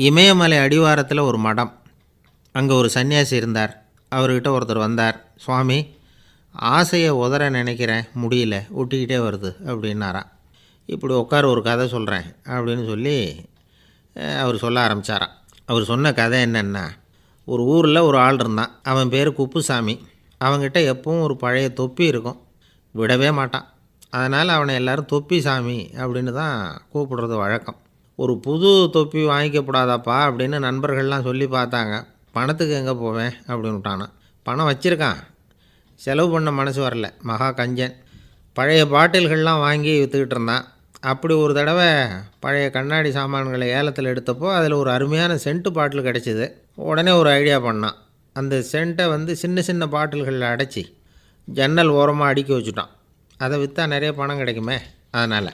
இமயமலை அடிவாரத்தில் ஒரு மடம். அங்கே ஒரு சன்னியாசி இருந்தார். அவர்கிட்ட ஒருத்தர் வந்தார். சுவாமி ஆசையை உதற நினைக்கிறேன். முடியல. ஒட்டிக்கிட்டே வருது. அப்படின்னாராம். இப்படி உட்கார ஒரு கதை சொல்கிறேன் அப்படின்னு சொல்லி அவர் சொல்ல ஆரம்பித்தாராம் அவர் சொன்ன கதை என்னென்னா ஒரு ஊரில் ஒரு ஆள் இருந்தான். அவன் பேர் குப்புசாமி. அவன்கிட்ட எப்பவும் ஒரு பழைய தொப்பி இருக்கும். விடவே மாட்டான். அதனால் அவனை எல்லாரும் தொப்பி சாமி அப்படின்னு தான் கூப்பிடுறது வழக்கம். ஒரு புது தொப்பி வாங்கிக்கப்படாதாப்பா அப்படின்னு நண்பர்கள்லாம் சொல்லி பார்த்தாங்க. பணத்துக்கு எங்கே போவேன்? அப்படின்னு விட்டானான் பணம் வச்சுருக்கான். செலவு பண்ண மனசு வரல. மகா கஞ்சன். பழைய பாட்டில்கள்லாம் வாங்கி விற்றுக்கிட்டு இருந்தான். அப்படி ஒரு தடவை பழைய கண்ணாடி சாமான்களை ஏலத்தில் எடுத்தப்போ அதில் ஒரு அருமையான சென்ட்டு பாட்டில் கிடச்சிது. உடனே ஒரு ஐடியா பண்ணான். அந்த சென்ட்டை வந்து சின்ன சின்ன பாட்டில்களில் அடைச்சி ஜன்னல் ஓரமாக அடுக்கி வச்சுட்டான். அதை விற்றா நிறைய பணம் கிடைக்குமே? அதனால்.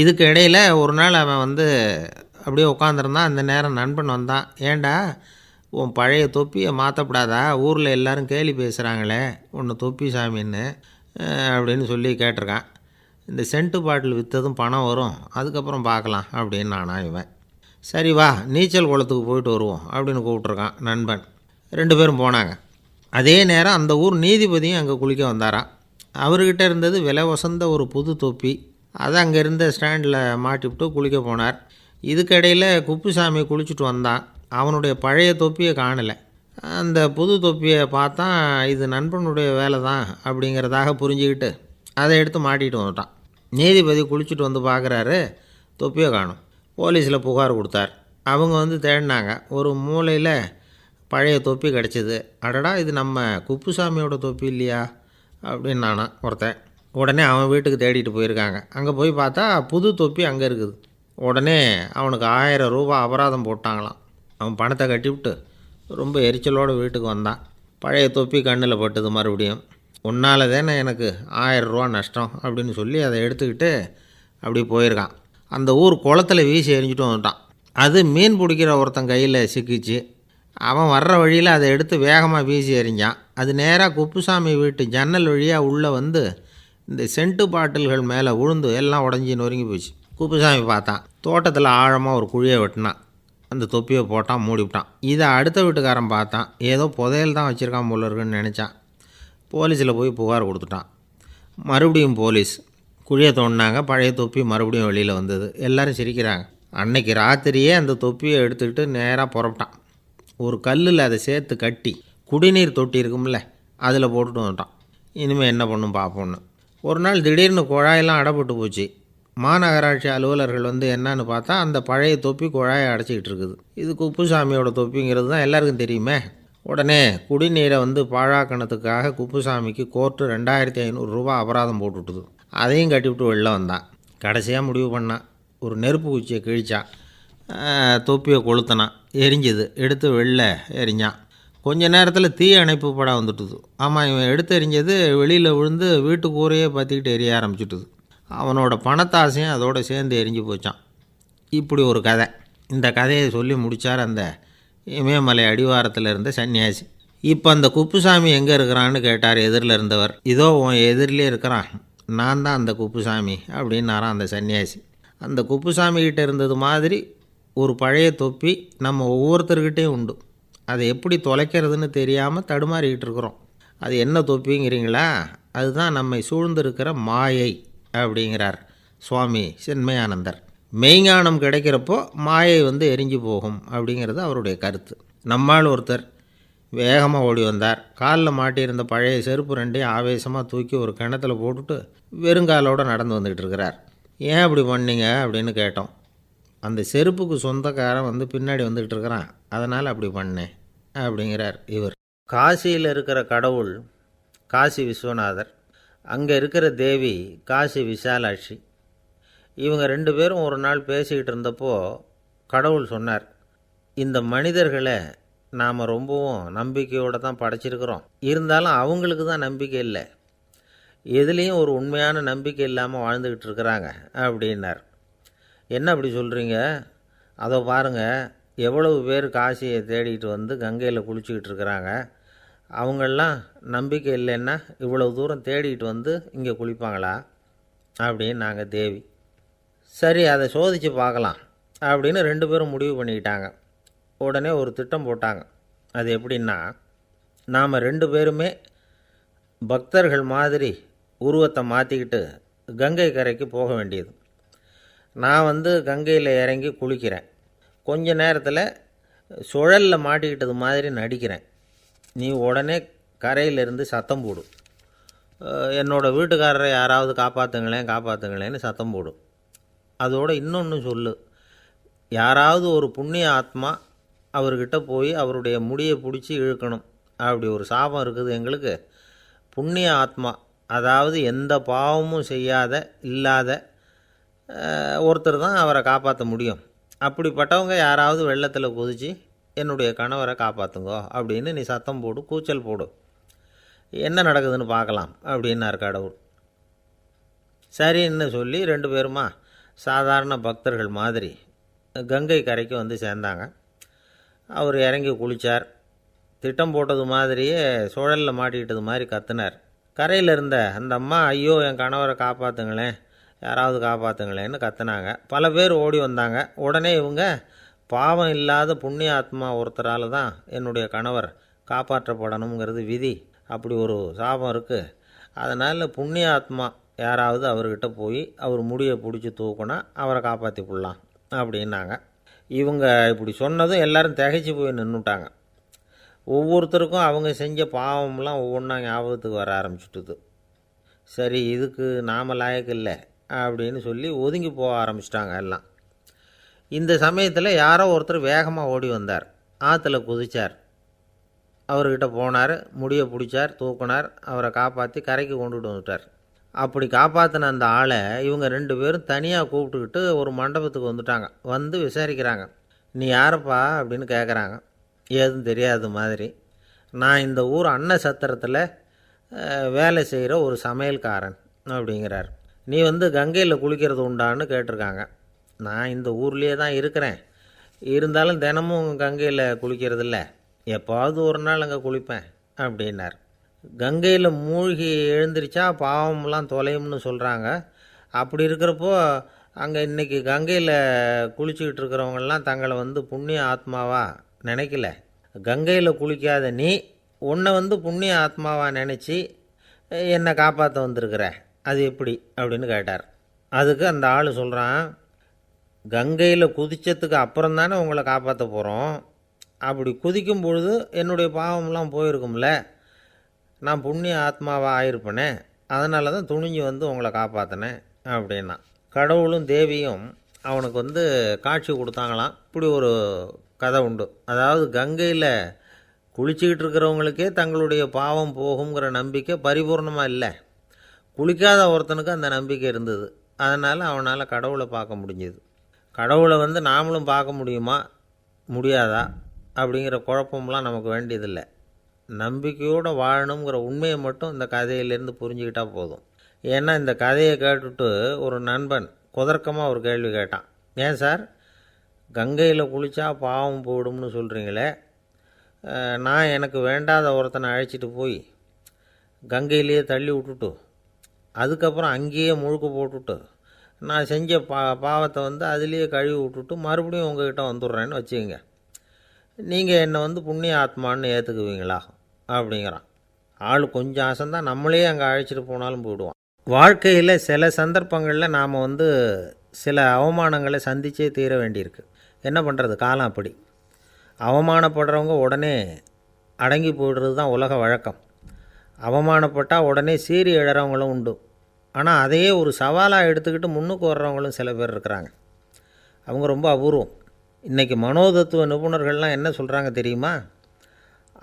இதுக்கு இடையில் ஒரு நாள் அவன் வந்து அப்படியே உட்காந்துருந்தான் அந்த நேரம் நண்பன் வந்தான். ஏன்டா உன் பழைய தொப்பியை மாற்றப்படாதா ஊரில் எல்லாரும் கேலி பேசுகிறாங்களே உன்னை தொப்பி சாமின்னு அப்படின்னு சொல்லி கேட்டிருக்கான். இந்த சென்ட்டு பாட்டில் விற்றதும் பணம் வரும் அதுக்கப்புறம் பார்க்கலாம் அப்படின்னு நானா இவன். சரி வா நீச்சல் குளத்துக்கு போயிட்டு வருவோம் அப்படின்னு கூப்பிட்ருக்கான் நண்பன். ரெண்டு பேரும் போனாங்க. அதே நேரம் அந்த ஊர் நீதிபதியும் அங்கே குளிக்க வந்தாராம். அவர்கிட்ட இருந்தது விலை வசந்த ஒரு புது தொப்பி. அதை அங்கே இருந்த ஸ்டாண்டில் மாட்டிவிட்டு குளிக்க போனார். இதுக்கிடையில் குப்புசாமி குளிச்சுட்டு வந்தான். அவனுடைய பழைய தொப்பியை காணலை. அந்த புது தொப்பியை பார்த்தா இது நண்பனுடைய வேலை தான் அப்படிங்கிறதாக புரிஞ்சுக்கிட்டு அதை எடுத்து மாட்டிகிட்டு வந்துட்டான். நீதிபதி குளிச்சுட்டு வந்து பார்க்குறாரு தொப்பியை காணும். போலீஸில் புகார் கொடுத்தார். அவங்க வந்து தேடினாங்க. ஒரு மூலையில் பழைய தொப்பி கிடச்சிது. அடடா இது நம்ம குப்புசாமியோட தொப்பி இல்லையா? அப்படின்னு நானா ஒருத்தன். உடனே அவன் வீட்டுக்கு தேடிட்டு போயிருக்காங்க. அங்கே போய் பார்த்தா புது தொப்பி அங்கே இருக்குது. உடனே அவனுக்கு ஆயிரம் ரூபா அபராதம் போட்டாங்களாம். அவன் பணத்தை கட்டிவிட்டு ரொம்ப எரிச்சலோடு வீட்டுக்கு வந்தான். பழைய தொப்பி கண்ணில் பட்டுது மறுபடியும். உன்னால் தானே எனக்கு ஆயிரம் ரூபா நஷ்டம் அப்படின்னு சொல்லி அதை எடுத்துக்கிட்டு அப்படி போயிருக்கான். அந்த ஊர் குளத்துல வீசி எரிஞ்சிட்டு வந்துட்டான். அது மீன் பிடிக்கிற ஒருத்தன் கையில் சிக்கிச்சு. அவன் வர்ற வழியில் அதை எடுத்து வேகமாக வீசி எறிஞ்சான். அது நேராக குப்புசாமி வீட்டு ஜன்னல் வழியாக உள்ளே வந்து இந்த சென்ட்டு பாட்டில்கள் மேலே விழுந்து எல்லாம் உடஞ்சி நொறுங்கி போச்சு. குப்புசாமி பார்த்தான். தோட்டத்தில் ஆழமாக ஒரு குழியை வெட்டினான் அந்த தொப்பியை போட்டான் மூடிவிட்டான் இதை அடுத்த வீட்டுக்காரன் பார்த்தான். ஏதோ புதையல் தான் வச்சுருக்கான் போல இருக்குன்னு நினச்சான். போலீஸில் போய் புகார் கொடுத்துட்டான். மறுபடியும் போலீஸ் குழியை தோண்டினாங்க. பழைய தொப்பி மறுபடியும் வெளியில் வந்தது. எல்லோரும் சிரிக்கிறாங்க. அன்னைக்கு ராத்திரியே அந்த தொப்பியை எடுத்துக்கிட்டு நேராக புறப்பட்டான். ஒரு கல்லில் அதை சேர்த்து கட்டி குடிநீர் தொட்டி இருக்கும்ல அதில் போட்டுட்டு வந்துட்டான். இனிமேல் என்ன பண்ணும் பார்ப்போன்னு ஒரு நாள் திடீர்னு குழாயெல்லாம் அடைப்பட்டு போச்சு. மாநகராட்சி அலுவலர்கள் வந்து என்னன்னு பார்த்தா அந்த பழைய தொப்பி குழாயை அடைச்சிக்கிட்டு இருக்குது. இது குப்புசாமியோட தொப்பிங்கிறது தான் எல்லாருக்கும் தெரியுமே. உடனே குடிநீரை வந்து பாழாக்கணத்துக்காக குப்புசாமிக்கு கோர்ட்டு ரெண்டாயிரத்தி ஐநூறுரூவா அபராதம் போட்டுவிட்டுது. அதையும் கட்டிவிட்டு வெளில வந்தான் கடைசியாக முடிவு பண்ணான் ஒரு நெருப்பு குச்சியை கிழிச்சான் தொப்பியை கொளுத்தினான் எரிஞ்சுது. எடுத்து வெளில எரிஞ்சான் கொஞ்ச நேரத்தில் தீ அணைப்பு படம் வந்துட்டுது. ஆமாம் இவன் எடுத்து எறிஞ்சது வெளியில் விழுந்து வீட்டுக்கூரையே பற்றிக்கிட்டு எரிய ஆரம்பிச்சுட்டுது. அவனோட பணத்தாசையும் அதோடு சேர்ந்து எரிஞ்சு போச்சான். இப்படி ஒரு கதை. இந்த கதையை சொல்லி முடித்தார் அந்த இமயமலை அடிவாரத்தில் இருந்த சன்னியாசி. இப்போ அந்த குப்புசாமி எங்கே இருக்கிறான்னு கேட்டார் எதிரில் இருந்தவர். இதோ உன் எதிரிலே இருக்கிறான். நான் தான் அந்த குப்புசாமி அப்படின்னாரான் அந்த சன்னியாசி. அந்த குப்புசாமிகிட்ட இருந்தது மாதிரி ஒரு பழைய தொப்பி நம்ம ஒவ்வொருத்தர்கிட்டேயும் உண்டு. அதை எப்படி தொலைக்கிறதுன்னு தெரியாமல் தடுமாறிக்கிட்டு இருக்கிறோம். அது என்ன தொப்பிங்கிறீங்களா? அதுதான் நம்மை சூழ்ந்திருக்கிற மாயை அப்படிங்கிறார் சுவாமி சென்மயானந்தர். மெய்ஞானம் கிடைக்கிறப்போ மாயை வந்து எரிஞ்சு போகும் அப்படிங்கிறது அவருடைய கருத்து. நம்மால் ஒருத்தர் வேகமாக ஓடி வந்தார். காலில் மாட்டியிருந்த பழைய செருப்பு ரெண்டையும் ஆவேசமாக தூக்கி ஒரு கிணத்துல போட்டுட்டு வெறுங்காலோடு நடந்து வந்துக்கிட்டு இருக்கிறார். ஏன் அப்படி பண்ணீங்க? அப்படின்னு கேட்டோம். அந்த செருப்புக்கு சொந்தக்காரன் வந்து பின்னாடி வந்துக்கிட்டு இருக்கிறான். அதனால் அப்படி பண்ணேன் அப்படிங்கிறார் இவர். காசியில் இருக்கிற கடவுள் காசி விஸ்வநாதர் அங்கே இருக்கிற தேவி காசி விசாலாட்சி. இவங்க ரெண்டு பேரும் ஒரு நாள் பேசிக்கிட்டு இருந்தப்போ கடவுள் சொன்னார் இந்த மனிதர்களை நாம் ரொம்பவும் நம்பிக்கையோடு தான் படைச்சிருக்கிறோம். இருந்தாலும் அவங்களுக்கு தான் நம்பிக்கை இல்லை. எதுலேயும் ஒரு உண்மையான நம்பிக்கை இல்லாமல் வாழ்ந்துக்கிட்டு இருக்கிறாங்க அப்படின்னார். என்ன அப்படி சொல்கிறீங்க அதை பாருங்கள் எவ்வளவு பேர் காசியை தேடிட்டு வந்து கங்கையில் குளிச்சுக்கிட்டு இருக்கிறாங்க. அவங்கெல்லாம் நம்பிக்கை இல்லைன்னா இவ்வளவு தூரம் தேடிட்டு வந்து இங்கே குளிப்பாங்களா? அப்படின்னு நாங்கள் தேவி. சரி அதை சோதித்து பார்க்கலாம் அப்படின்னு ரெண்டு பேரும் முடிவு பண்ணிக்கிட்டாங்க. உடனே ஒரு திட்டம் போட்டாங்க. அது எப்படின்னா நாம் ரெண்டு பேருமே பக்தர்கள் மாதிரி உருவத்தை மாற்றிக்கிட்டு கங்கை கரைக்கு போக வேண்டியது. நான் வந்து கங்கையில் இறங்கி குளிக்கிறேன். கொஞ்ச நேரத்தில் சுழலில் மாட்டிக்கிட்டது மாதிரி நடிக்கிறேன். நீ உடனே கரையிலிருந்து சத்தம் போடும் என்னோடய என்னோட வீட்டுக்காரரை யாராவது காப்பாற்றுங்களேன் காப்பாற்றுங்களேன்னு சத்தம் போடும் அதோட இன்னொன்று சொல்லு. யாராவது ஒரு புண்ணிய ஆத்மா அவர்கிட்ட போய் அவருடைய முடியை பிடிச்சி இழுக்கணும். அப்படி ஒரு சாபம் இருக்குது எங்களுக்கு. புண்ணிய ஆத்மா அதாவது எந்த பாவமும் செய்யாத இல்லாத ஒருத்தர் தான் அவரை காப்பாற்ற முடியும். அப்படிப்பட்டவங்க யாராவது வெள்ளத்தில் குதித்து என்னுடைய கணவரை காப்பாற்றுங்கோ அப்படின்னு நீ சத்தம் போடு கூச்சல் போடு. என்ன நடக்குதுன்னு பார்க்கலாம் அப்படின்னார் கடவுள். சரின்னு சொல்லி ரெண்டு பேருமா சாதாரண பக்தர்கள் மாதிரி கங்கை கரைக்கு வந்து சேர்ந்தாங்க. அவர் இறங்கி குளித்தார் திட்டம் போட்டது மாதிரியே சுழலில் மாட்டிக்கிட்டது மாதிரி கத்துனார். கரையில் இருந்த அந்த அம்மா ஐயோ என் கணவரை காப்பாற்றுங்களேன் யாராவது காப்பாற்றுங்களேன்னு கத்துனாங்க. பல பேர் ஓடி வந்தாங்க. உடனே இவங்க பாவம் இல்லாத புண்ணிய ஆத்மா ஒருத்தரால் தான் என்னுடைய கணவர் காப்பாற்றப்படணுங்கிறது விதி. அப்படி ஒரு சாபம் இருக்குது அதனால் புண்ணிய ஆத்மா யாராவது அவர்கிட்ட போய் அவர் முடியை பிடிச்சி தூக்குனா அவரை காப்பாற்றி விடலாம் அப்படின்னாங்க. இவங்க இப்படி சொன்னதும் எல்லாரும் திகைச்சு போய் நின்றுட்டாங்க ஒவ்வொருத்தருக்கும் அவங்க செஞ்ச பாவம்லாம் ஒவ்வொன்றா ஞாபகத்துக்கு வர ஆரம்பிச்சுட்டுது. சரி இதுக்கு நாம லாயக்கு இல்லை. அப்படின்னு சொல்லி ஒதுங்கி போக ஆரம்பிச்சிட்டாங்க எல்லாம். இந்த சமயத்தில் யாரோ ஒருத்தர் வேகமாக ஓடி வந்தார். ஆற்றுல குதிச்சார். அவர்கிட்ட போனார் முடியை பிடிச்சார் தூக்குனார் அவரை காப்பாற்றி கரைக்கு கொண்டுட்டு வந்துட்டார். அப்படி காப்பாற்றின அந்த ஆளை இவங்க ரெண்டு பேரும் தனியாக கூப்பிட்டுக்கிட்டு ஒரு மண்டபத்துக்கு வந்துட்டாங்க. வந்து விசாரிக்கிறாங்க. நீ யாரப்பா? அப்படின்னு கேட்குறாங்க ஏதும் தெரியாத மாதிரி. நான் இந்த ஊர் அன்ன சத்திரத்தில் வேலை செய்கிற ஒரு சமையல்காரன் அப்படிங்கிறார். நீ வந்து கங்கையில் குளிக்கிறது உண்டான்னு கேட்டிருக்காங்க. நான் இந்த ஊர்லேயே தான் இருக்கிறேன். இருந்தாலும் தினமும் கங்கையில் குளிக்கிறதில்ல எப்போவாவது ஒரு நாள் அங்கே குளிப்பேன் அப்படின்னார். கங்கையில் மூழ்கி எழுந்திரிச்சா பாவம்லாம் தொலையும்னு சொல்கிறாங்க அப்படி இருக்கிறப்போ அங்கே இன்றைக்கி கங்கையில் குளிச்சுக்கிட்டு இருக்கிறவங்கெல்லாம் தங்களை வந்து புண்ணிய ஆத்மாவா நினைக்கல. கங்கையில் குளிக்காத நீ உன்னை வந்து புண்ணிய ஆத்மாவாக நினச்சி என்னை காப்பாற்ற வந்திருக்கிற. அது எப்படி? அப்படின்னு கேட்டார். அதுக்கு அந்த ஆள் சொல்கிறான் கங்கையில் குதித்ததுக்கு அப்புறம் தானே உங்களை காப்பாற்ற போகிறோம் அப்படி குதிக்கும் பொழுது என்னுடைய பாவம்லாம் போயிருக்கும்ல. நான் புண்ணிய ஆத்மாவாக ஆயிருப்பேனே. அதனால தான் துணிஞ்சு வந்து உங்களை காப்பாற்றினேன் அப்படின்னா. கடவுளும் தேவியும் அவனுக்கு வந்து காட்சி கொடுத்தாங்களாம். இப்படி ஒரு கதை உண்டு. அதாவது கங்கையில் குளிச்சுக்கிட்டு இருக்கிறவங்களுக்கே தங்களுடைய பாவம் போகுங்கிற நம்பிக்கை பரிபூர்ணமாக இல்லை. குளிக்காத ஒருத்தனுக்கு அந்த நம்பிக்கை இருந்தது. அதனால் அவனால் கடவுளை பார்க்க முடிஞ்சது. கடவுளை வந்து நாமளும் பார்க்க முடியுமா? முடியாதா? அப்படிங்கிற குழப்பம்லாம் நமக்கு வேண்டியதில்லை. நம்பிக்கையோடு வாழணுங்கிற உண்மையை மட்டும் இந்த கதையிலேருந்து புரிஞ்சுக்கிட்டால் போதும். ஏன்னா இந்த கதையை கேட்டுட்டு ஒரு நண்பன் குதர்க்கமாக ஒரு கேள்வி கேட்டான். ஏன் சார்? கங்கையில் குளித்தா பாவம் போயிடும்னு சொல்கிறீங்களே நான் எனக்கு வேண்டாத ஒருத்தனை அழைச்சிட்டு போய் கங்கையிலேயே தள்ளி விட்டுட்டு அதுக்கப்புறம் அங்கேயே முழுக்க போட்டுட்டு நான் செஞ்ச பா பாவத்தை வந்து அதுலேயே கழுவி விட்டுட்டு மறுபடியும் உங்ககிட்ட வந்துடுறேன்னு வச்சுக்கோங்க. நீங்கள் என்னை வந்து புண்ணிய ஆத்மான்னு ஏற்றுக்குவீங்களா அப்படிங்கிறான். ஆள் கொஞ்சம் ஆசைந்தான் நம்மளே அங்கே அழைச்சிட்டு போனாலும் போயிடுவான். வாழ்க்கையில் சில சந்தர்ப்பங்களில் நாம் வந்து சில அவமானங்களை சந்தித்தே தீர வேண்டியிருக்கு. என்ன பண்ணுறது காலம் அப்படி. அவமானப்படுறவங்க உடனே அடங்கி போயிடுறது தான் உலக வழக்கம். அவமானப்பட்டால் உடனே சீறி எழுறவங்களும் உண்டு. ஆனால் அதையே ஒரு சவாலாக எடுத்துக்கிட்டு முன்னுக்கு வர்றவங்களும் சில பேர் இருக்கிறாங்க. அவங்க ரொம்ப அபூர்வம். இன்றைக்கி மனோதத்துவ நிபுணர்கள்லாம் என்ன சொல்கிறாங்க தெரியுமா?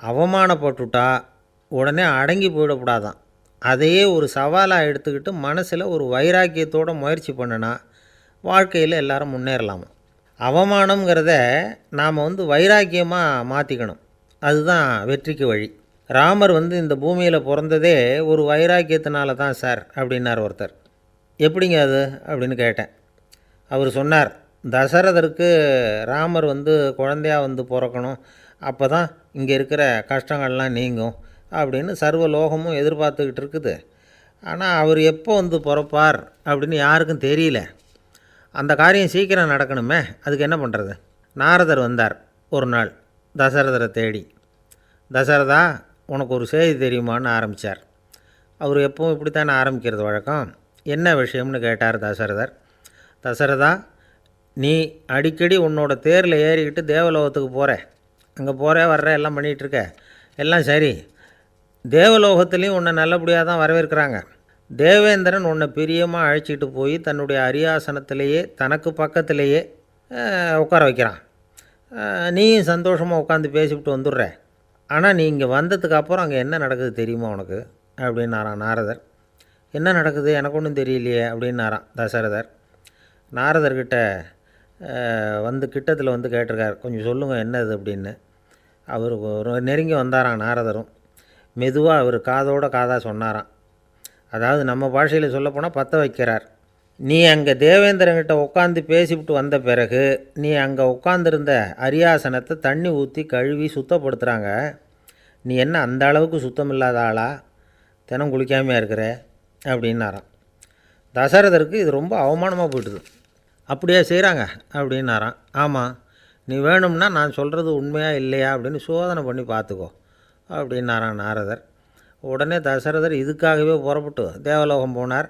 அவமானப்பட்டுட்டா உடனே அடங்கி போயிடக்கூடாதான் அதையே ஒரு சவாலாக எடுத்துக்கிட்டு மனசில் ஒரு வைராக்கியத்தோட முயற்சி பண்ணினா வாழ்க்கையில் எல்லாரும் முன்னேறலாமா? அவமானங்கிறத நாம் வந்து வைராக்கியமாக மாற்றிக்கணும் அதுதான் வெற்றிக்கு வழி. ராமர் வந்து இந்த பூமியில் பிறந்ததே ஒரு வைராக்கியத்தினால தான் சார் அப்படின்னார் ஒருத்தர். எப்படிங்க அது? அப்படின்னு கேட்டேன். அவர் சொன்னார் தசரதருக்கு ராமர் வந்து குழந்தையா வந்து பிறக்கணும். அப்போ தான் இங்கே இருக்கிற கஷ்டங்கள்லாம் நீங்கும் அப்படின்னு சர்வ லோகமும் எதிர்பார்த்துக்கிட்டு இருக்குது. ஆனால் அவர் எப்போ வந்து பிறப்பார் அப்படின்னு யாருக்கும் தெரியல. அந்த காரியம் சீக்கிரம் நடக்கணுமே அதுக்கு என்ன பண்ணுறது நாரதர் வந்தார் ஒரு நாள் தசரதரை தேடி. தசரதா உனக்கு ஒரு செய்தி தெரியுமான்னு ஆரம்பித்தார் அவர் எப்பவும் இப்படித்தானே ஆரம்பிக்கிறது வழக்கம். என்ன விஷயம்னு கேட்டார் தசரதர். தசரதா நீ அடிக்கடி உன்னோட தேரில் ஏறிக்கிட்டு தேவலோகத்துக்கு போகிற அங்கே போகிற வர்ற எல்லாம் பண்ணிகிட்ருக்க. எல்லாம் சரி. தேவலோகத்துலேயும் உன்னை நல்லபடியாக தான் வரவேற்கிறாங்க. தேவேந்திரன் உன்னை பிரியமாக அழைச்சிட்டு போய் தன்னுடைய அரியாசனத்திலேயே தனக்கு பக்கத்திலேயே உட்கார வைக்கிறான். நீயும் சந்தோஷமாக உட்காந்து பேசிவிட்டு வந்துடுற. ஆனால் நீ இங்கே வந்ததுக்கு அப்புறம் அங்கே என்ன நடக்குது தெரியுமா உனக்கு? அப்படின்னாரான் நாரதர். என்ன நடக்குது? எனக்கு ஒன்றும் தெரியலையே அப்படின்னாரான் தசரதர். நாரதர்கிட்ட வந்து கிட்டத்தில் வந்து கேட்டிருக்கார். கொஞ்சம் சொல்லுங்கள் என்னது அப்படின்னு. அவர் நெருங்கி வந்தாராம் நாரதரும். மெதுவாக அவர் காதோட காதாக சொன்னாராம். அதாவது நம்ம பாஷையில் சொல்லப்போனால் பற்ற வைக்கிறார். நீ அங்கே தேவேந்திரங்கிட்ட உட்காந்து பேசிவிட்டு வந்த பிறகு நீ அங்கே உட்காந்துருந்த அரியாசனத்தை தண்ணி ஊற்றி கழுவி சுத்தப்படுத்துகிறாங்க நீ என்ன அந்த அளவுக்கு சுத்தம் இல்லாத ஆளா? தினம் குளிக்காமையா இருக்கிற? அப்படின்னாராம். தசரதருக்கு இது ரொம்ப அவமானமாக போயிட்டுது. அப்படியே செய்கிறாங்க அப்படின்னாராம். ஆமாம் நீ வேணும்னா நான் சொல்கிறது உண்மையாக இல்லையா அப்படின்னு சோதனை பண்ணி பார்த்துக்கோ அப்படின்னாராம் நாரதர். உடனே தசரதர் இதுக்காகவே புறப்பட்டு தேவலோகம் போனார்.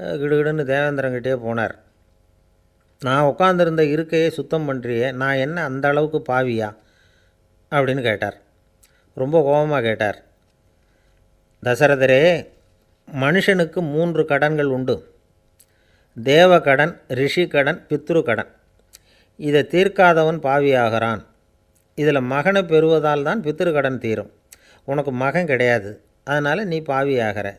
கிடுகிடுன்னு தேவேந்திரங்கிட்டே போனார். நான் உட்காந்துருந்த இருக்கையை சுத்தம் பண்ணுறியே நான் என்ன அந்த அளவுக்கு பாவியா? அப்படின்னு கேட்டார். ரொம்ப கோபமாக கேட்டார். தசரதரே மனுஷனுக்கு மூன்று கடன்கள் உண்டு. தேவ கடன் ரிஷி கடன் பித்ரு கடன் இதை தீர்க்காதவன் பாவியாகிறான். இதில் மகனை பெறுவதால் தான் பித்ரு கடன் தீரும். உனக்கு மகன் கிடையாது. அதனால் நீ பாவியாகிற.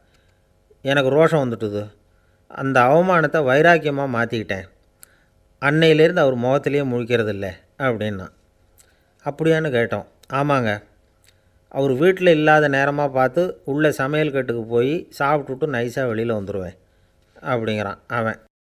எனக்கு ரோஷம் வந்துட்டுது. அந்த அவமானத்தை வைராக்கியமாக மாற்றிக்கிட்டேன் அன்னையிலேருந்து அவர் முகத்திலேயே முழிக்கிறது இல்லை அப்படின்னா. அப்படியான்னு கேட்டோம். ஆமாங்க. அவர் வீட்டில் இல்லாத நேரமாக பார்த்து உள்ளே சமையல் கட்டுக்கு போய் சாப்பிட்டுட்டு நைஸாக வெளியில் வந்துடுவேன் அப்படிங்கிறான் அவன்.